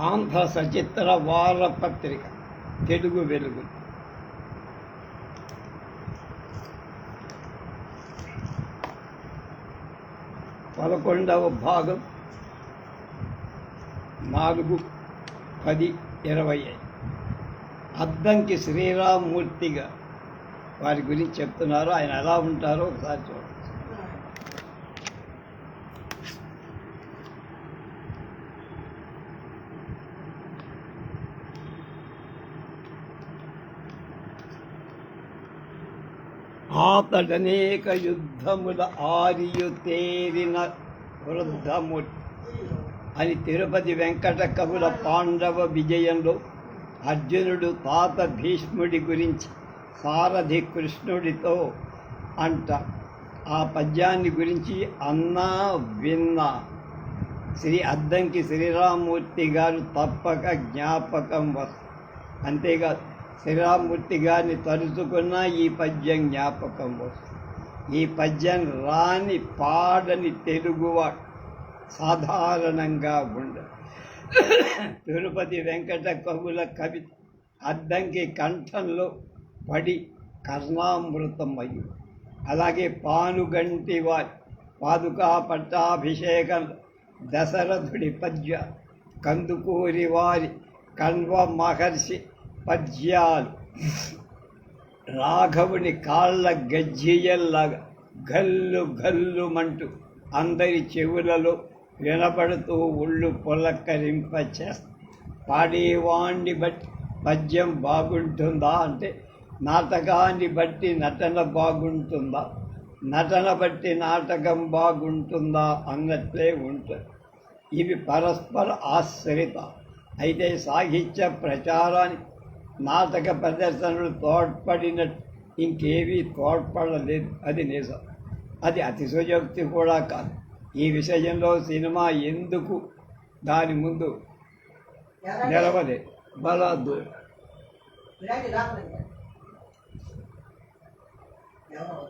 ఆంధ్ర సచిత్ర వారపత్రిక తెలుగు వెలుగు. పదకొండవ భాగం నాలుగు పది ఇరవై అద్దంకి శ్రీరామూర్తిగా వారి గురించి చెప్తున్నారు. ఆయన ఎలా ఉంటారో ఒకసారి చూడండి. ఆతడనేక యుద్ధముల ఆరియు తేరిన వృద్ధము. అని తిరుపతి వెంకట కవుల పాండవ విజయంలో అర్జునుడు తాత భీష్ముడి గురించి సారథి కృష్ణుడితో అంట. ఆ పద్యాన్ని గురించి అన్నా విన్నా. శ్రీ అద్దంకి శ్రీరామూర్తి గారు తప్పక జ్ఞాపకం వస్తుంది అంతేకాదు శ్రీరామూర్తి గారిని తలుచుకున్న ఈ పద్యం జ్ఞాపకం వస్తుంది. ఈ పద్యం రాని పాడని తెలుగువాడు సాధారణంగా ఉండదు తిరుపతి వెంకట కవుల కవి అద్దంకి కంఠంలో పడి కర్ణామృతం అయ్యి అలాగే పానుగంటి వారి పాదుకా పట్టాభిషేకం దశరథుడి పద్య కందుకూరి వారి కణ్వ మహర్షి పద్యాలు. రాఘవుని కాళ్ళ గజ్జియల్లాగా గల్లు గల్లుమంటూ అందరి చెవులలో వినపడుతూ ఒళ్ళు పులకరింప చేస్తా పాడేవాణ్ణి బట్టి పద్యం బాగుంటుందా అంటే నాటకాన్ని బట్టి నటన బాగుంటుందా? నటన బట్టి నాటకం బాగుంటుందా అన్నట్లే ఉంటుంది. ఇవి పరస్పర ఆశ్రిత. అయితే సాహిత్య ప్రచారానికి నాటక ప్రదర్శనలు తోడ్పడినట్టు ఇంకేవీ తోడ్పడలేదు. అది నిజం. అది అతిశయోక్తి కూడా కాదు. ఈ విషయంలో సినిమా ఎందుకు దాని ముందు నిలవలేదు బల దూరం విరాటి రాకుండా ఎవరో